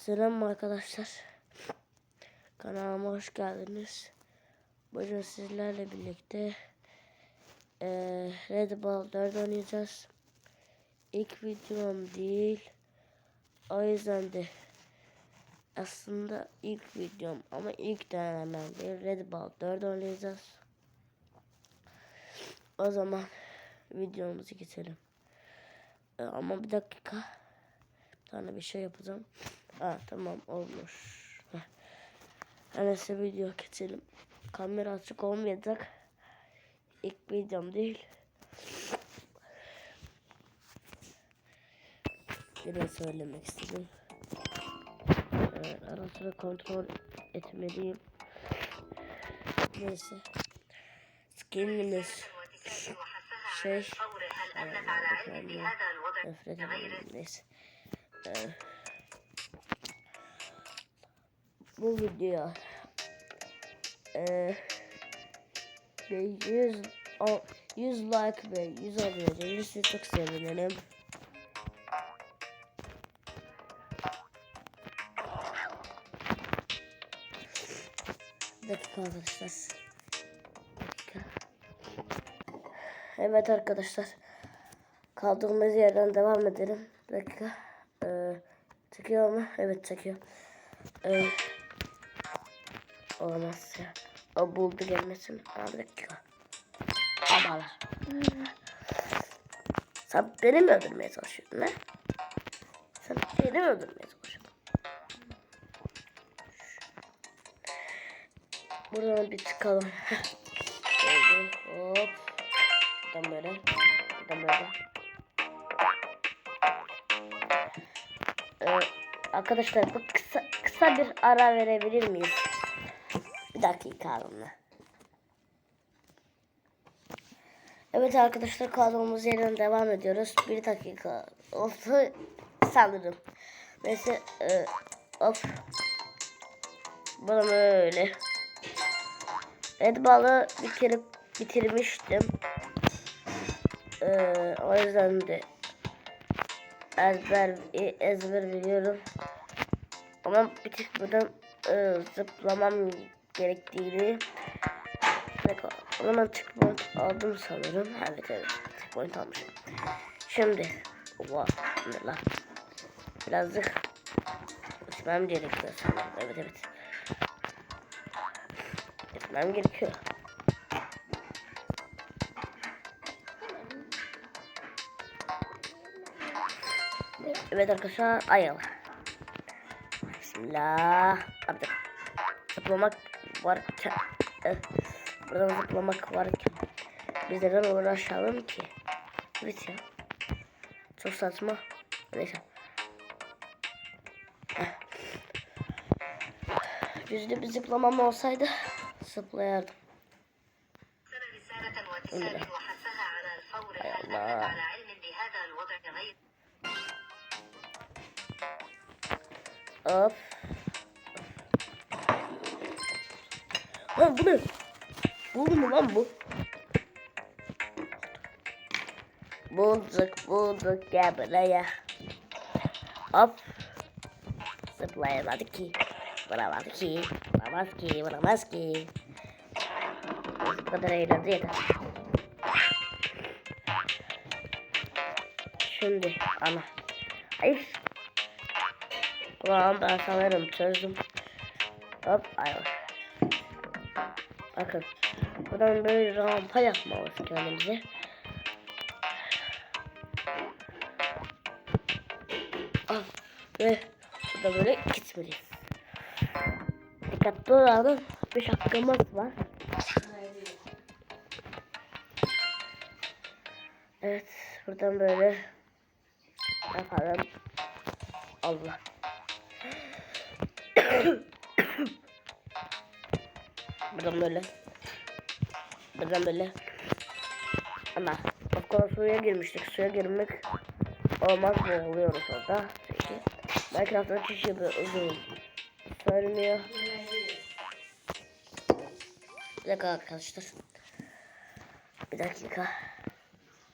Selam arkadaşlar. Kanalıma hoş geldiniz. Bugün sizlerle birlikte eee Red Ball 4 oynayacağız. İlk videom değil. O yüzden de aslında ilk videom ama ilk denemem değil. Red Ball 4 oynayacağız. O zaman videomuzu geçelim. Ee, ama bir dakika. Bir tane bir şey yapacağım. Ha tamam olmuş. Neyse video geçelim. Kamera açık olmayacak. İlk videom değil. Yine söylemek istedim. Evet, ara sıra kontrol etmeliyim. Neyse. Skinimiz şey nefret ediyorum neyse. Ee, bu video e, ve 100 o- 100 like ve 100 abone gelirse çok sevinirim. Bir dakika arkadaşlar. Dakika. Evet arkadaşlar. Kaldığımız yerden devam edelim. Bir dakika. Ee, çekiyor mu? Evet çekiyor. Ee, olamaz ya. O buldu gelmesin. Bir dakika. Abalar. Sen beni mi öldürmeye çalışıyorsun ne? Sen beni mi öldürmeye çalışıyorsun? Buradan bir çıkalım. Hop. Buradan böyle. Buradan böyle. Ee, arkadaşlar bu kısa, kısa bir ara verebilir miyiz? Bir dakika alımla. Evet arkadaşlar kaldığımız yerden devam ediyoruz. Bir dakika oldu sanırım. Neyse e, hop. Bana böyle. Red balı bitirip bitirmiştim. Ee, o yüzden de ezber ezber biliyorum. Ama bitirmeden e, zıplamam gerektiğini o zaman checkpoint aldım sanırım. Evet evet checkpoint almışım. Şimdi oha ne lan birazcık gitmem gerekiyor sanırım. Evet evet. Gitmem gerekiyor. Evet arkadaşlar ayıl. Bismillah. Artık zıplamak varken e, buradan zıplamak varken biz neden uğraşalım ki? Evet ya. Çok saçma. Neyse. Eh. Yüzde bir zıplamam olsaydı zıplayardım. Ömre. Hay Allah. Of. Lan bu ne? Buldu mu lan bu? Bulduk bulduk gel buraya. Hop. Zıplayamadı ki. Vuramadı ki. Vuramaz ki. Vuramaz ki. Bu kadar eğlendi yeter. Şimdi ana. Ay ben sanırım çözdüm. Hop ayrıl. Bakın. Buradan böyle rampa yapmalıyız kendimize. Al. Ve burada böyle gitmeliyiz. Dikkatli olalım. Bir hakkımız var. Evet. Buradan böyle yapalım. Allah. Buradan böyle. Buradan böyle. Ama of course suya girmiştik. Suya girmek olmaz boğuluyoruz orada. Çünkü Minecraft'ın çişi bir uzun sürmüyor. Bir dakika arkadaşlar. Bir dakika.